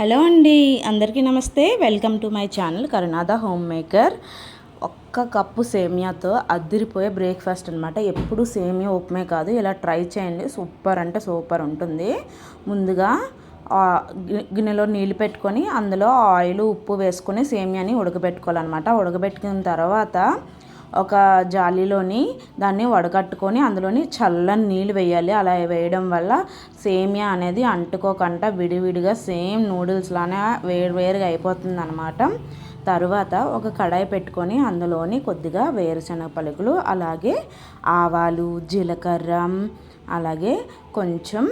Hello అండి అందరికీ నమస్తే. Welcome to my channel Karunada home maker. ఒక్క కప్పు సేమియాతో అద్దిరిపోయే బ్రేక్ఫాస్ట్ అనమాట ఎప్పుడు సేమియా ఉప్మే కాదు ఇలా ట్రై చేయండి. సూపర్ అంటే సూపర్ ఉంటుంది. ముందుగా గిన్నెలో నీళ్ళు పెట్టుకొని అందులో ఆయిల్ ఉప్పు వేసుకొని సేమియాని ఉడకబెట్టుకోవాలన్నమాట. ఉడకబెట్టుకున్న తర్వాత ఒక జాలీలోని దాన్ని వడకట్టుకొని అందులోని చల్లని నీళ్ళు వేయాలి. అలా వేయడం వల్ల సేమియా అనేది అంటుకోకుండా విడివిడిగా సేమ్ నూడిల్స్ లానే వేరు వేరుగా అయిపోతుంది అనమాట తరువాత ఒక కడాయి పెట్టుకొని అందులోని కొద్దిగా వేరుశనగ పలుకులు అలాగే ఆవాలు జీలకర్ర అలాగే కొంచెం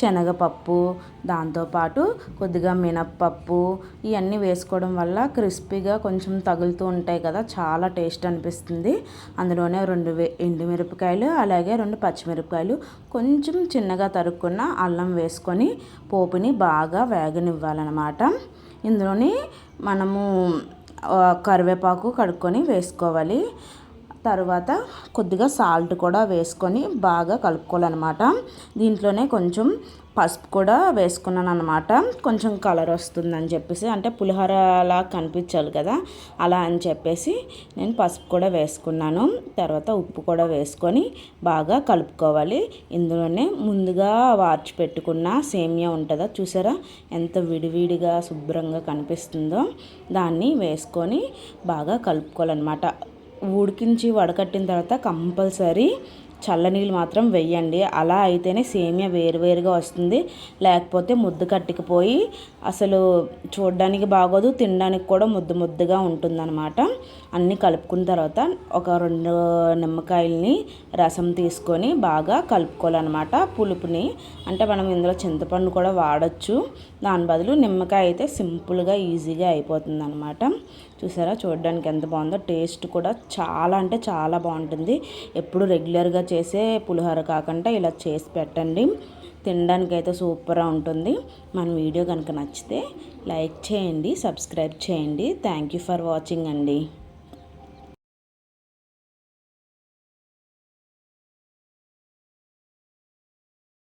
శనగపప్పు దాంతోపాటు కొద్దిగా మినప్పప్పు ఇవన్నీ వేసుకోవడం వల్ల క్రిస్పీగా కొంచెం తగులుతూ ఉంటాయి కదా చాలా టేస్ట్ అనిపిస్తుంది. అందులోనే రెండు ఎండుమిరపకాయలు అలాగే రెండు పచ్చిమిరపకాయలు కొంచెం చిన్నగా తరుక్కున్న అల్లం వేసుకొని పోపుని బాగా వేగనివ్వాలన్నమాట. ఇందులోని మనము కరివేపాకు కడుక్కొని వేసుకోవాలి. తర్వాత కొద్దిగా సాల్ట్ కూడా వేసుకొని బాగా కలుపుకోవాలన్నమాట. దీంట్లోనే కొంచెం పసుపు కూడా వేసుకున్నాను అనమాట కొంచెం కలర్ వస్తుందని చెప్పేసి అంటే పులిహోర అలా కనిపించాలి కదా అలా అని చెప్పేసి నేను పసుపు కూడా వేసుకున్నాను. తర్వాత ఉప్పు కూడా వేసుకొని బాగా కలుపుకోవాలి. ఇందులోనే ముందుగా వార్చి పెట్టుకున్న సేమియా ఉంటుందా చూసారా? ఎంత విడివిడిగా శుభ్రంగా కనిపిస్తుందో. దాన్ని వేసుకొని బాగా కలుపుకోవాలన్నమాట. ఉడికించి వడకట్టిన తర్వాత కంపల్సరీ చల్లనీళ్ళు మాత్రం వెయ్యండి. అలా అయితేనే సేమియా వేరువేరుగా వస్తుంది. లేకపోతే ముద్దు కట్టుకుపోయి అసలు చూడడానికి బాగోదు తినడానికి కూడా ముద్దు ముద్దుగా ఉంటుందన్నమాట. అన్నీ కలుపుకున్న తర్వాత ఒక రెండు నిమ్మకాయలని రసం తీసుకొని బాగా కలుపుకోవాలన్నమాట పులుపుని. అంటే మనం ఇందులో చింతపండు కూడా వాడచ్చు. దాని బదులు నిమ్మకాయ అయితే సింపుల్గా ఈజీగా అయిపోతుంది అనమాట చూసారా? చూడడానికి ఎంత బాగుందో టేస్ట్ కూడా చాలా అంటే చాలా బాగుంటుంది. ఎప్పుడు రెగ్యులర్గా చేసే పులిహోర కాకుండా ఇలా చేసి పెట్టండి. తినడానికి అయితే సూపర్గా ఉంటుంది. మన వీడియో కనుక నచ్చితే లైక్ చేయండి సబ్స్క్రైబ్ చేయండి. థ్యాంక్ యూ ఫర్ వాచింగ్ అండి.